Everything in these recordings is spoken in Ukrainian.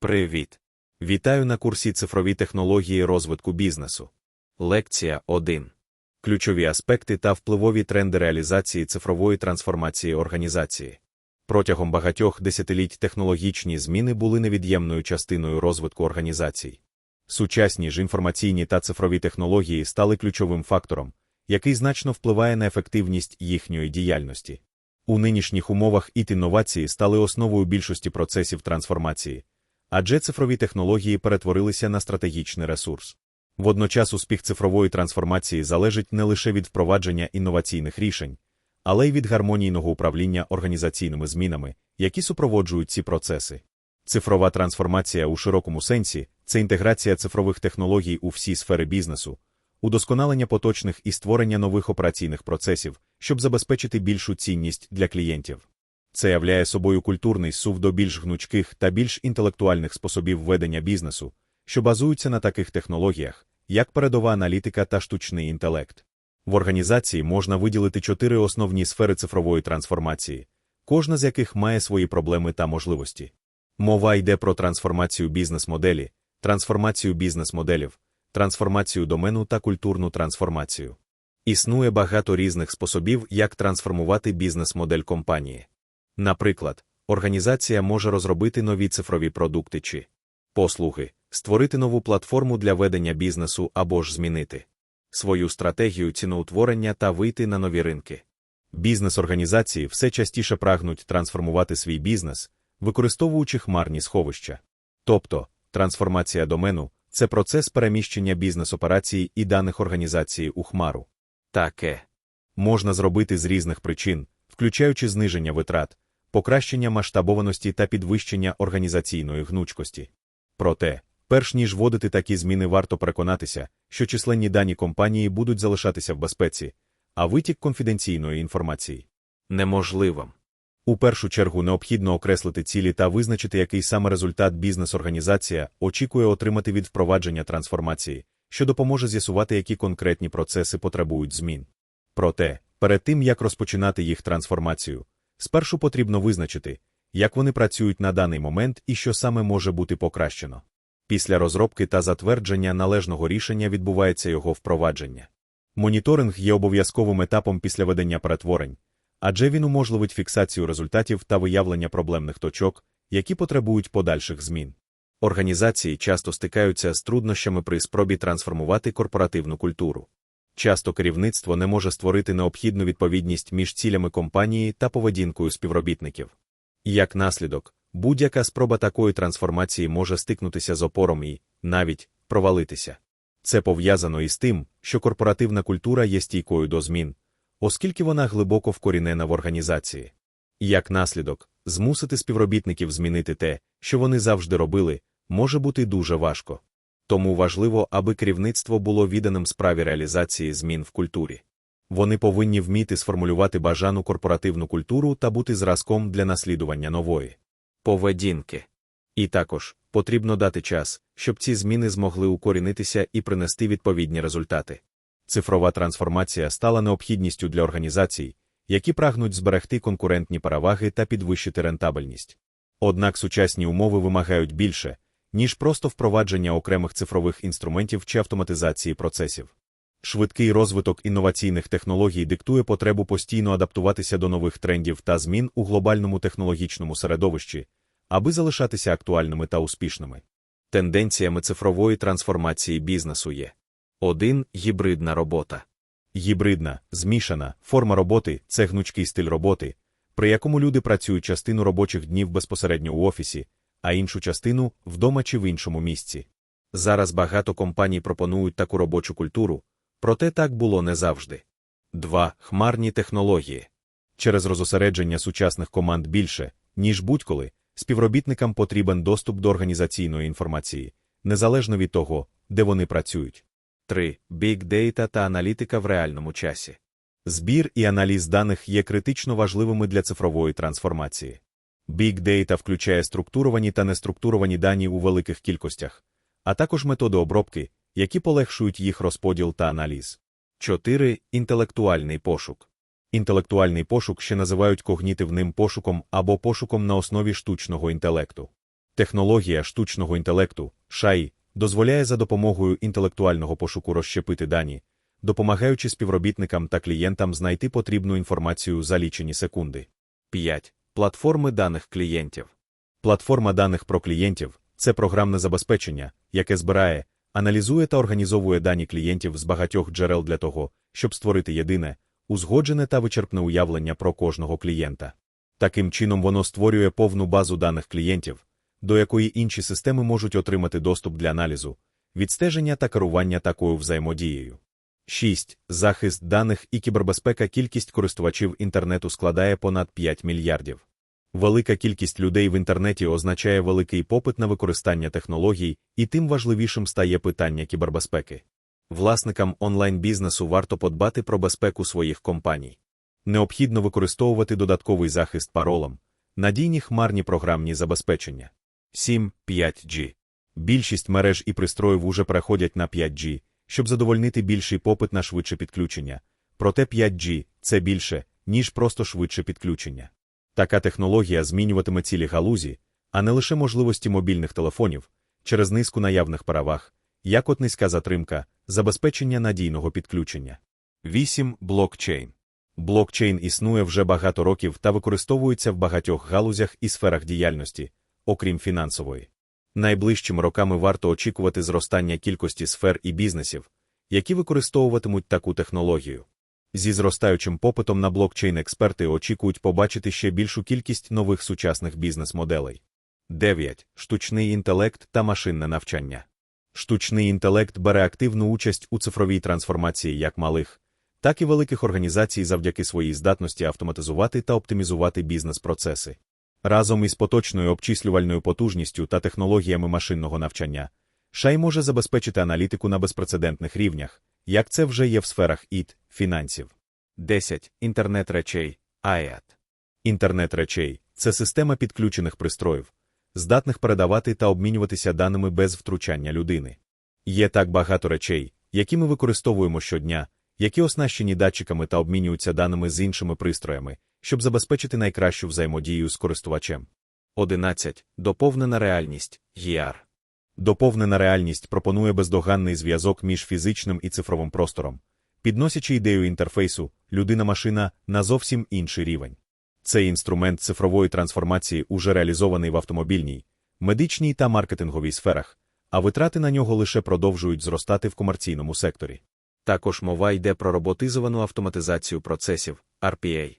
Привіт! Вітаю на курсі цифрові технології розвитку бізнесу. Лекція 1. Ключові аспекти та впливові тренди реалізації цифрової трансформації організації. Протягом багатьох десятиліть технологічні зміни були невід'ємною частиною розвитку організацій. Сучасні ж інформаційні та цифрові технології стали ключовим фактором, який значно впливає на ефективність їхньої діяльності. У нинішніх умовах іт інновації стали основою більшості процесів трансформації, адже цифрові технології перетворилися на стратегічний ресурс. Водночас успіх цифрової трансформації залежить не лише від впровадження інноваційних рішень, але й від гармонійного управління організаційними змінами, які супроводжують ці процеси. Цифрова трансформація у широкому сенсі це інтеграція цифрових технологій у всі сфери бізнесу, удосконалення поточних і створення нових операційних процесів, щоб забезпечити більшу цінність для клієнтів. Це являє собою культурний сув до більш гнучких та більш інтелектуальних способів ведення бізнесу, що базуються на таких технологіях, як передова аналітика та штучний інтелект. В організації можна виділити чотири основні сфери цифрової трансформації, кожна з яких має свої проблеми та можливості. Мова йде про трансформацію бізнес-моделі, трансформацію бізнес-моделів, трансформацію домену та культурну трансформацію. Існує багато різних способів, як трансформувати бізнес-модель компанії. Наприклад, організація може розробити нові цифрові продукти чи послуги, створити нову платформу для ведення бізнесу або ж змінити свою стратегію ціноутворення та вийти на нові ринки. Бізнес-організації все частіше прагнуть трансформувати свій бізнес, використовуючи хмарні сховища. Тобто, трансформація домену це процес переміщення бізнес-операцій і даних організації у хмару. Таке можна зробити з різних причин, включаючи зниження витрат, покращення масштабованості та підвищення організаційної гнучкості. Проте, перш ніж вводити такі зміни, варто переконатися, що численні дані компанії будуть залишатися в безпеці, а витік конфіденційної інформації неможливим. У першу чергу необхідно окреслити цілі та визначити, який саме результат бізнес-організація очікує отримати від впровадження трансформації, що допоможе з'ясувати, які конкретні процеси потребують змін. Проте, перед тим як розпочинати їх трансформацію, спершу потрібно визначити, як вони працюють на даний момент і що саме може бути покращено. Після розробки та затвердження належного рішення відбувається його впровадження. Моніторинг є обов'язковим етапом після ведення перетворень, адже він уможливить фіксацію результатів та виявлення проблемних точок, які потребують подальших змін. Організації часто стикаються з труднощами при спробі трансформувати корпоративну культуру. Часто керівництво не може створити необхідну відповідність між цілями компанії та поведінкою співробітників. Як наслідок, будь-яка спроба такої трансформації може стикнутися з опором і, навіть, провалитися. Це пов'язано із тим, що корпоративна культура є стійкою до змін, оскільки вона глибоко вкорінена в організації. Як наслідок, змусити співробітників змінити те, що вони завжди робили, може бути дуже важко. Тому важливо, аби керівництво було відданим справі реалізації змін в культурі. Вони повинні вміти сформулювати бажану корпоративну культуру та бути зразком для наслідування нової поведінки. І також потрібно дати час, щоб ці зміни змогли укорінитися і принести відповідні результати. Цифрова трансформація стала необхідністю для організацій, які прагнуть зберегти конкурентні переваги та підвищити рентабельність. Однак сучасні умови вимагають більше, ніж просто впровадження окремих цифрових інструментів чи автоматизації процесів. Швидкий розвиток інноваційних технологій диктує потребу постійно адаптуватися до нових трендів та змін у глобальному технологічному середовищі, аби залишатися актуальними та успішними. Тенденціями цифрової трансформації бізнесу є 1. Гібридна робота. Гібридна, змішана форма роботи це гнучкий стиль роботи, при якому люди працюють частину робочих днів безпосередньо у офісі, а іншу частину вдома чи в іншому місці. Зараз багато компаній пропонують таку робочу культуру, проте так було не завжди. 2. Хмарні технології. Через розосередження сучасних команд більше, ніж будь-коли, співробітникам потрібен доступ до організаційної інформації, незалежно від того, де вони працюють. 3. Big Data та аналітика в реальному часі. Збір і аналіз даних є критично важливими для цифрової трансформації. Big Data включає структуровані та неструктуровані дані у великих кількостях, а також методи обробки, які полегшують їх розподіл та аналіз. 4. Інтелектуальний пошук. Інтелектуальний пошук ще називають когнітивним пошуком або пошуком на основі штучного інтелекту. Технологія штучного інтелекту, шай, дозволяє за допомогою інтелектуального пошуку розщепити дані, допомагаючи співробітникам та клієнтам знайти потрібну інформацію за лічені секунди. 5. Платформи даних клієнтів. Платформа даних про клієнтів це програмне забезпечення, яке збирає, аналізує та організовує дані клієнтів з багатьох джерел для того, щоб створити єдине, узгоджене та вичерпне уявлення про кожного клієнта. Таким чином воно створює повну базу даних клієнтів, до якої інші системи можуть отримати доступ для аналізу, відстеження та керування такою взаємодією. 6. Захист даних і кібербезпека кількість користувачів інтернету складає понад 5 мільярдів. Велика кількість людей в інтернеті означає великий попит на використання технологій, і тим важливішим стає питання кібербезпеки. Власникам онлайн-бізнесу варто подбати про безпеку своїх компаній. Необхідно використовувати додатковий захист паролом, надійні хмарні програмні забезпечення. 7. 5G. Більшість мереж і пристроїв уже переходять на 5G, щоб задовольнити більший попит на швидше підключення. Проте 5G це більше, ніж просто швидше підключення. Така технологія змінюватиме цілі галузі, а не лише можливості мобільних телефонів через низку наявних переваг, як от низька затримка, забезпечення надійного підключення. 8. Блокчейн. Блокчейн існує вже багато років та використовується в багатьох галузях і сферах діяльності, окрім фінансової. Найближчими роками варто очікувати зростання кількості сфер і бізнесів, які використовуватимуть таку технологію. Зі зростаючим попитом на блокчейн експерти очікують побачити ще більшу кількість нових сучасних бізнес-моделей. 9. Штучний інтелект та машинне навчання. Штучний інтелект бере активну участь у цифровій трансформації як малих, так і великих організацій завдяки своїй здатності автоматизувати та оптимізувати бізнес-процеси. Разом із поточною обчислювальною потужністю та технологіями машинного навчання, Шай може забезпечити аналітику на безпрецедентних рівнях, як це вже є в сферах ІТ, фінансів. 10. Інтернет речей IAT. Інтернет речей це система підключених пристроїв, здатних передавати та обмінюватися даними без втручання людини. Є так багато речей, які ми використовуємо щодня, які оснащені датчиками та обмінюються даними з іншими пристроями, щоб забезпечити найкращу взаємодію з користувачем. 11. Доповнена реальність VR. Доповнена реальність пропонує бездоганний зв'язок між фізичним і цифровим простором, підносячи ідею інтерфейсу людина-машина на зовсім інший рівень. Цей інструмент цифрової трансформації уже реалізований в автомобільній, медичній та маркетинговій сферах, а витрати на нього лише продовжують зростати в комерційному секторі. Також мова йде про роботизовану автоматизацію процесів RPA.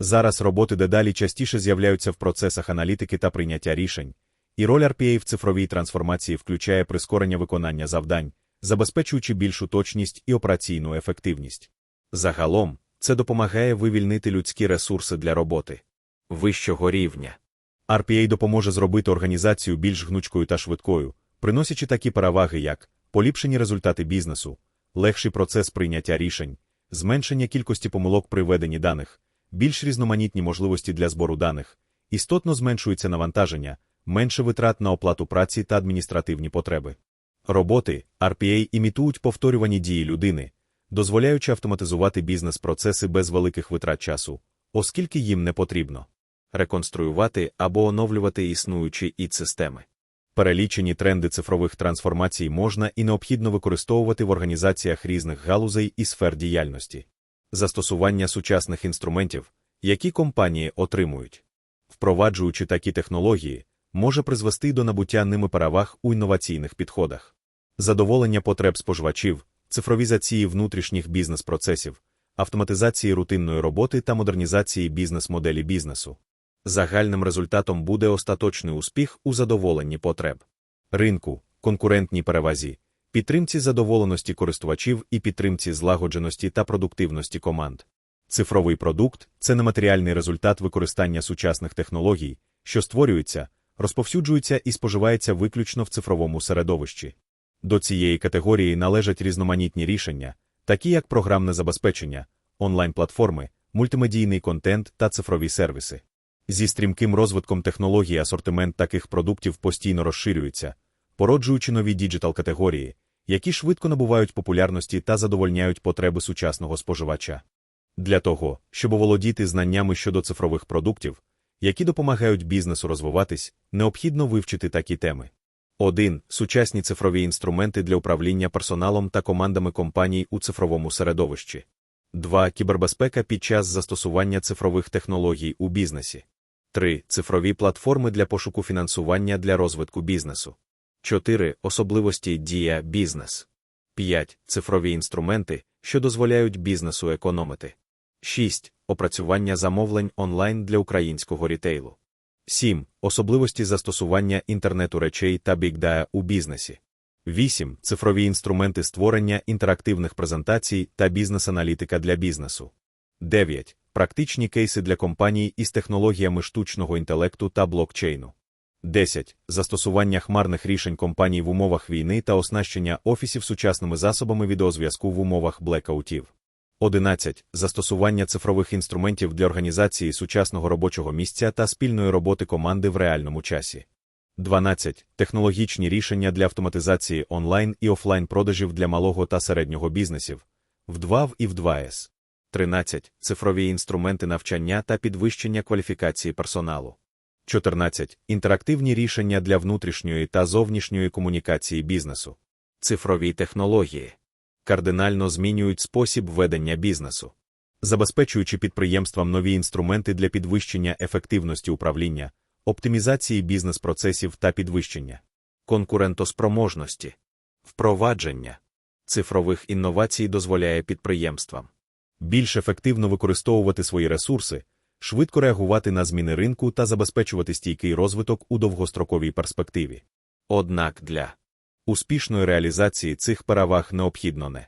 Зараз роботи дедалі частіше з'являються в процесах аналітики та прийняття рішень, і роль RPA в цифровій трансформації включає прискорення виконання завдань, забезпечуючи більшу точність і операційну ефективність. Загалом, це допомагає вивільнити людські ресурси для роботи вищого рівня. RPA допоможе зробити організацію більш гнучкою та швидкою, приносячи такі переваги, як поліпшені результати бізнесу, легший процес прийняття рішень, зменшення кількості помилок при веденні даних, більш різноманітні можливості для збору даних, істотно зменшується навантаження, менше витрат на оплату праці та адміністративні потреби. Роботи RPA імітують повторювані дії людини, дозволяючи автоматизувати бізнес-процеси без великих витрат часу, оскільки їм не потрібно реконструювати або оновлювати існуючі іт системи. Перелічені тренди цифрових трансформацій можна і необхідно використовувати в організаціях різних галузей і сфер діяльності, застосування сучасних інструментів, які компанії отримують, впроваджуючи такі технології, може призвести до набуття ними переваг у інноваційних підходах, задоволення потреб споживачів, цифровізації внутрішніх бізнес-процесів, автоматизації рутинної роботи та модернізації бізнес-моделі бізнесу. Загальним результатом буде остаточний успіх у задоволенні потреб. Ринку, конкурентній перевазі, підтримці задоволеності користувачів і підтримці злагодженості та продуктивності команд. Цифровий продукт це нематеріальний результат використання сучасних технологій, що створюються, розповсюджуються і споживається виключно в цифровому середовищі. До цієї категорії належать різноманітні рішення, такі як програмне забезпечення, онлайн-платформи, мультимедійний контент та цифрові сервіси. Зі стрімким розвитком технологій асортимент таких продуктів постійно розширюється, породжуючи нові діджитал категорії, які швидко набувають популярності та задовольняють потреби сучасного споживача. Для того, щоб оволодіти знаннями щодо цифрових продуктів, які допомагають бізнесу розвиватись, необхідно вивчити такі теми. 1. Сучасні цифрові інструменти для управління персоналом та командами компаній у цифровому середовищі. 2. Кібербезпека під час застосування цифрових технологій у бізнесі. 3. Цифрові платформи для пошуку фінансування для розвитку бізнесу. 4. Особливості дія бізнес. 5. Цифрові інструменти, що дозволяють бізнесу економити. 6. Опрацювання замовлень онлайн для українського рітейлу. 7. Особливості застосування інтернету речей та бікдая у бізнесі. 8. Цифрові інструменти створення інтерактивних презентацій та бізнес-аналітика для бізнесу. 9. Практичні кейси для компаній із технологіями штучного інтелекту та блокчейну. 10. Застосування хмарних рішень компаній в умовах війни та оснащення офісів сучасними засобами відеозв'язку в умовах блекаутів. 11. Застосування цифрових інструментів для організації сучасного робочого місця та спільної роботи команди в реальному часі. 12. Технологічні рішення для автоматизації онлайн і офлайн продажів для малого та середнього бізнесів в 2 і в 2С. 13. Цифрові інструменти навчання та підвищення кваліфікації персоналу. 14. Інтерактивні рішення для внутрішньої та зовнішньої комунікації бізнесу. Цифрові технології кардинально змінюють спосіб ведення бізнесу, забезпечуючи підприємствам нові інструменти для підвищення ефективності управління, оптимізації бізнес-процесів та підвищення, конкурентоспроможності, впровадження цифрових інновацій дозволяє підприємствам більш ефективно використовувати свої ресурси, швидко реагувати на зміни ринку та забезпечувати стійкий розвиток у довгостроковій перспективі. Однак для успішної реалізації цих переваг необхідно не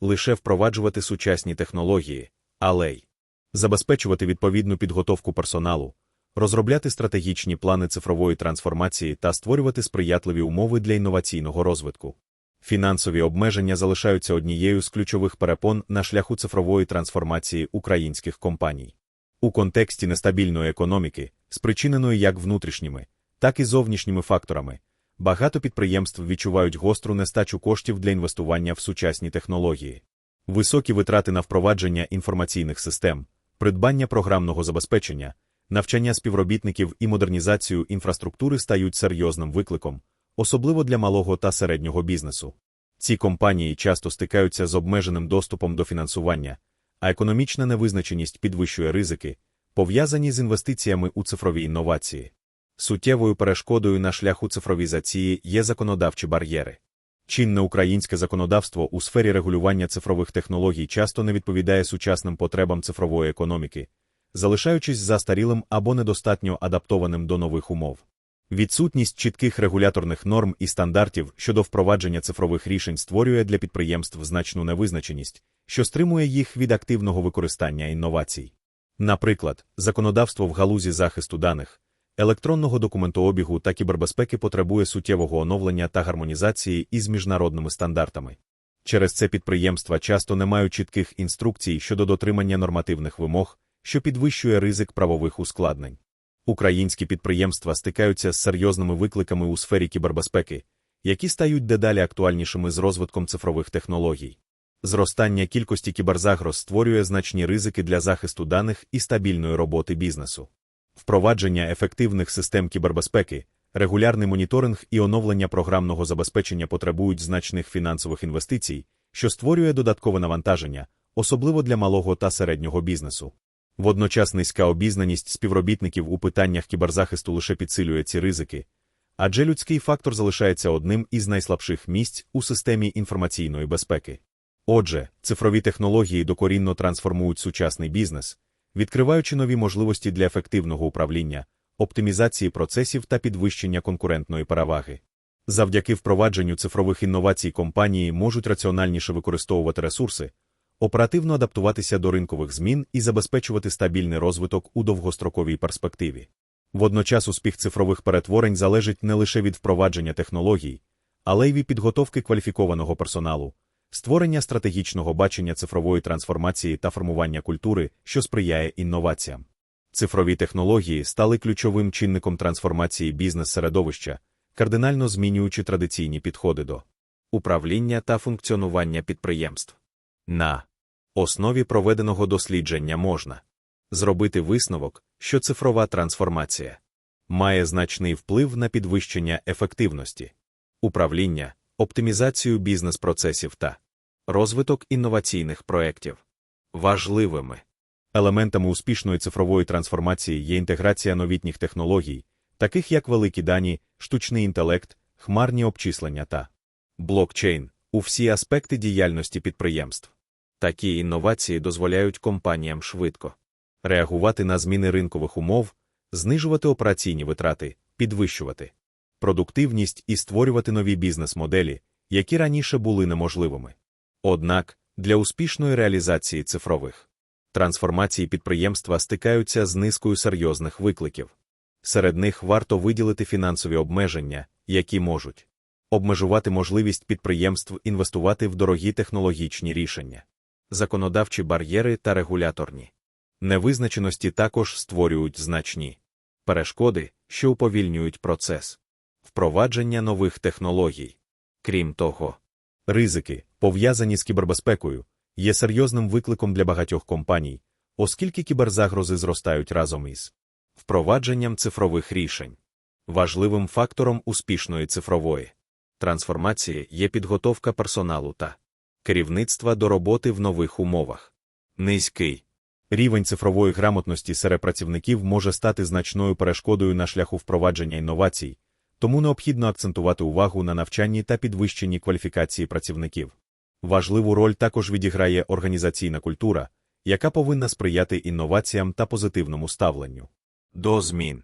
лише впроваджувати сучасні технології, але й забезпечувати відповідну підготовку персоналу, розробляти стратегічні плани цифрової трансформації та створювати сприятливі умови для інноваційного розвитку. Фінансові обмеження залишаються однією з ключових перепон на шляху цифрової трансформації українських компаній. У контексті нестабільної економіки, спричиненої як внутрішніми, так і зовнішніми факторами, багато підприємств відчувають гостру нестачу коштів для інвестування в сучасні технології. Високі витрати на впровадження інформаційних систем, придбання програмного забезпечення, навчання співробітників і модернізацію інфраструктури стають серйозним викликом, особливо для малого та середнього бізнесу. Ці компанії часто стикаються з обмеженим доступом до фінансування, а економічна невизначеність підвищує ризики, пов'язані з інвестиціями у цифрові інновації. Суттєвою перешкодою на шляху цифровізації є законодавчі бар'єри. Чинне українське законодавство у сфері регулювання цифрових технологій часто не відповідає сучасним потребам цифрової економіки, залишаючись застарілим або недостатньо адаптованим до нових умов. Відсутність чітких регуляторних норм і стандартів щодо впровадження цифрових рішень створює для підприємств значну невизначеність, що стримує їх від активного використання інновацій. Наприклад, законодавство в галузі захисту даних, електронного документообігу та кібербезпеки потребує суттєвого оновлення та гармонізації із міжнародними стандартами. Через це підприємства часто не мають чітких інструкцій щодо дотримання нормативних вимог, що підвищує ризик правових ускладнень. Українські підприємства стикаються з серйозними викликами у сфері кібербезпеки, які стають дедалі актуальнішими з розвитком цифрових технологій. Зростання кількості кіберзагроз створює значні ризики для захисту даних і стабільної роботи бізнесу. Впровадження ефективних систем кібербезпеки, регулярний моніторинг і оновлення програмного забезпечення потребують значних фінансових інвестицій, що створює додаткове навантаження, особливо для малого та середнього бізнесу. Водночас низька обізнаність співробітників у питаннях кіберзахисту лише підсилює ці ризики, адже людський фактор залишається одним із найслабших місць у системі інформаційної безпеки. Отже, цифрові технології докорінно трансформують сучасний бізнес, відкриваючи нові можливості для ефективного управління, оптимізації процесів та підвищення конкурентної переваги. Завдяки впровадженню цифрових інновацій компанії можуть раціональніше використовувати ресурси, оперативно адаптуватися до ринкових змін і забезпечувати стабільний розвиток у довгостроковій перспективі. Водночас успіх цифрових перетворень залежить не лише від впровадження технологій, але й від підготовки кваліфікованого персоналу, створення стратегічного бачення цифрової трансформації та формування культури, що сприяє інноваціям. Цифрові технології стали ключовим чинником трансформації бізнес-середовища, кардинально змінюючи традиційні підходи до управління та функціонування підприємств. На основі проведеного дослідження можна зробити висновок, що цифрова трансформація має значний вплив на підвищення ефективності, управління, оптимізацію бізнес-процесів та розвиток інноваційних проєктів. Важливими елементами успішної цифрової трансформації є інтеграція новітніх технологій, таких як великі дані, штучний інтелект, хмарні обчислення та блокчейн у всі аспекти діяльності підприємств. Такі інновації дозволяють компаніям швидко реагувати на зміни ринкових умов, знижувати операційні витрати, підвищувати продуктивність і створювати нові бізнес-моделі, які раніше були неможливими. Однак, для успішної реалізації цифрових трансформацій підприємства стикаються з низкою серйозних викликів. Серед них варто виділити фінансові обмеження, які можуть обмежувати можливість підприємств інвестувати в дорогі технологічні рішення, законодавчі бар'єри та регуляторні невизначеності також створюють значні перешкоди, що уповільнюють процес впровадження нових технологій. Крім того, ризики, пов'язані з кібербезпекою, є серйозним викликом для багатьох компаній, оскільки кіберзагрози зростають разом із впровадженням цифрових рішень. Важливим фактором успішної цифрової трансформації є підготовка персоналу та керівництва до роботи в нових умовах. Низький рівень цифрової грамотності серед працівників може стати значною перешкодою на шляху впровадження інновацій, тому необхідно акцентувати увагу на навчанні та підвищенні кваліфікації працівників. Важливу роль також відіграє організаційна культура, яка повинна сприяти інноваціям та позитивному ставленню. До змін.